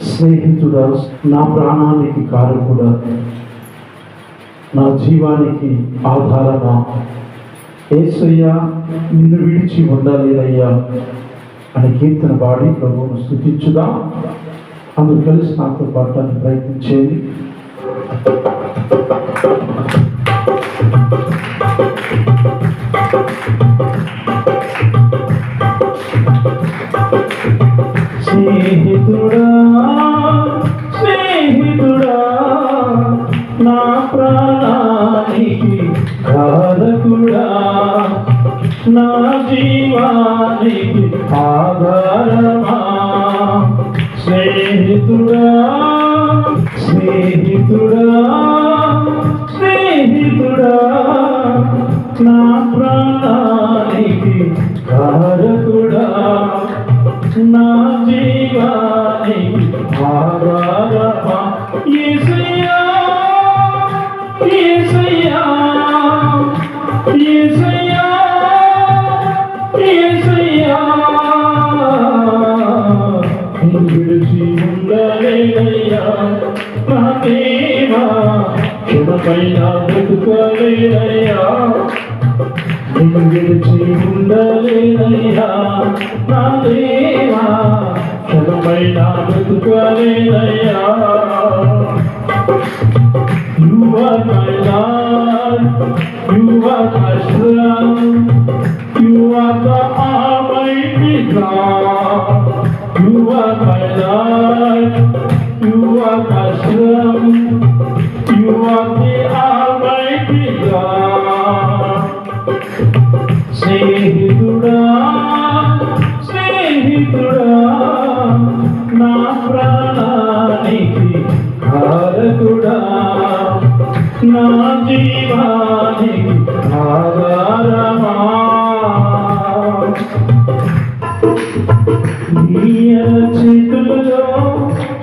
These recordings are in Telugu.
స్నేహితుడా నా ప్రాణానికి కారకుడా నా జీవానికి ఆధారమా? ఏసయ్యా నిన్ను విడిచి ఉండలేదయ్యా అని కీర్తన పాడి ప్రభువును స్థుతించుదా అందుకు కలిసి నాతో పాడటానికి ప్రయత్నించేది. స్నేహితుడా ఆధారమా స్నేహితుడా? స్నేహితుడా? స్నేహితుడా? నా ప్రాణానికి కారకుడా? నా జీవానికి ఆధారమా యేసయ్యా యేసయ్యా యేసయ్యా యేసయ్యా విడిచి ఉండలేదయ్యా నా దేవా క్షణమైన బ్రతుకోలేదయ్యా నిన్ను విడిచి ఉండలేదయ్యా నా దేవా క్షణమైన బ్రతుకలేదయ్యా You are my love, you are my love, you are the Almighty God. You are my love, you are my love, you are the Almighty God. Say, Hidura. నా ఆధారమా చేతులలో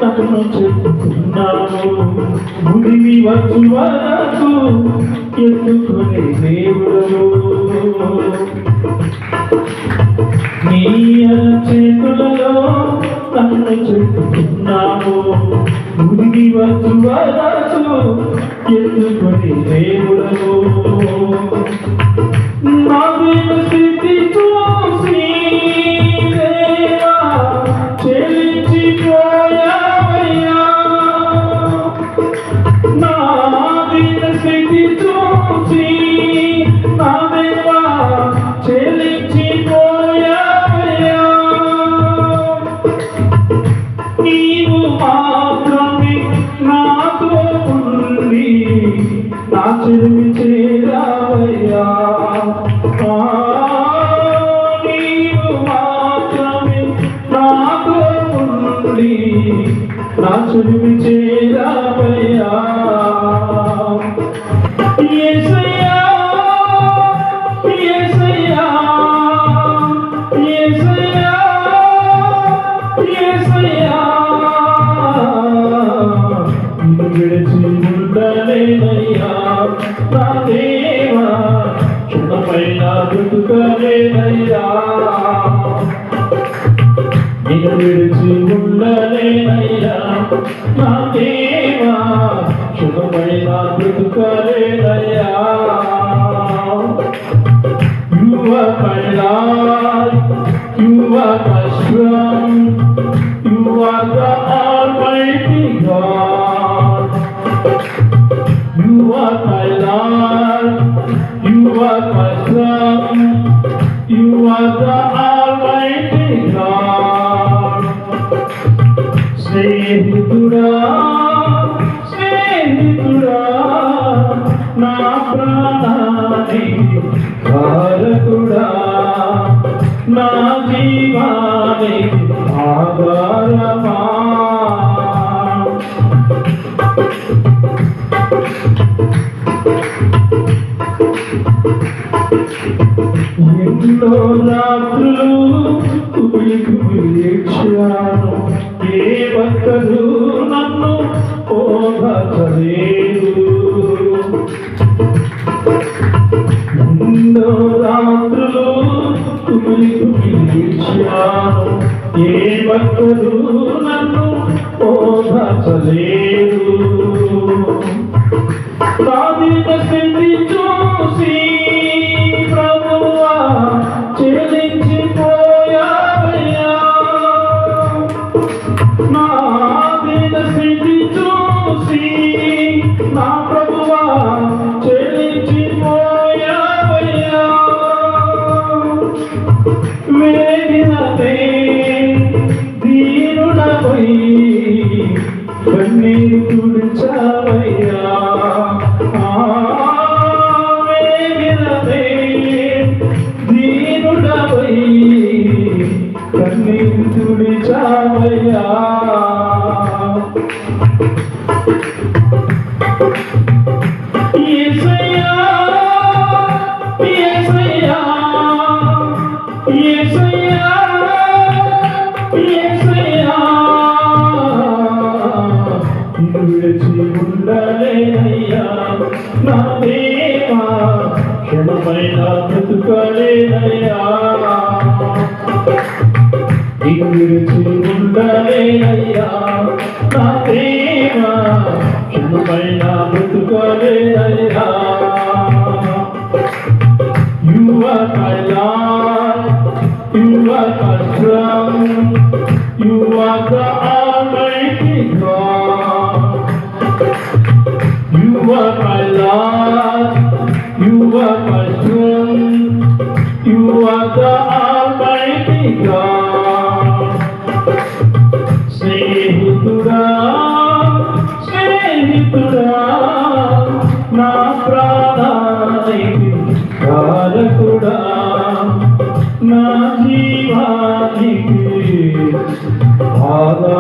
తను చెప్తున్నాను ముడివి వచ్చు వరకు ఎత్తుకునే దేవుడు నీ చేతులలో తను వచ్చు వరకు ఎత్తుకునే దేవుడు నా చెలిమి నీవు మాత్రమే నాతో నా చేరావయ్యా విడిచి ఉండలేనయ్యా నా దేవా క్షణమైన బ్రతుకలేనయ్యా You are my Lord, you are my strength, you are the Almighty God. You are my Lord, you are my strength, you are the Almighty స్నేహితుడా స్నేహితుడా నా ప్రాణానికి భారతుడా నా జీవానికి ఎన్నో రాత్రులు కుమిలి ఏడ్చాను. ఏ భక్తులు నన్ను ఓదలేదు ఎన్నో రాత్రులు కుమిలి ఏడ్చాను. ఏ భక్తులు నన్ను ఓదార్చలేదు. నా విడిచి ఉండలేనయ్యా నా దేవా క్షణమైన బ్రతుకలేనయ్యా నిన్ను విడిచి ఉండలేనయ్యా నా దేవా క్షణమైన బ్రతుకలేనయ్యా You are my life, you are my strength, you are the Almighty God. స్నేహితుడా స్నేహితుడా నా ప్రాణానికి కారకుడా నా జీవానికి ఆదా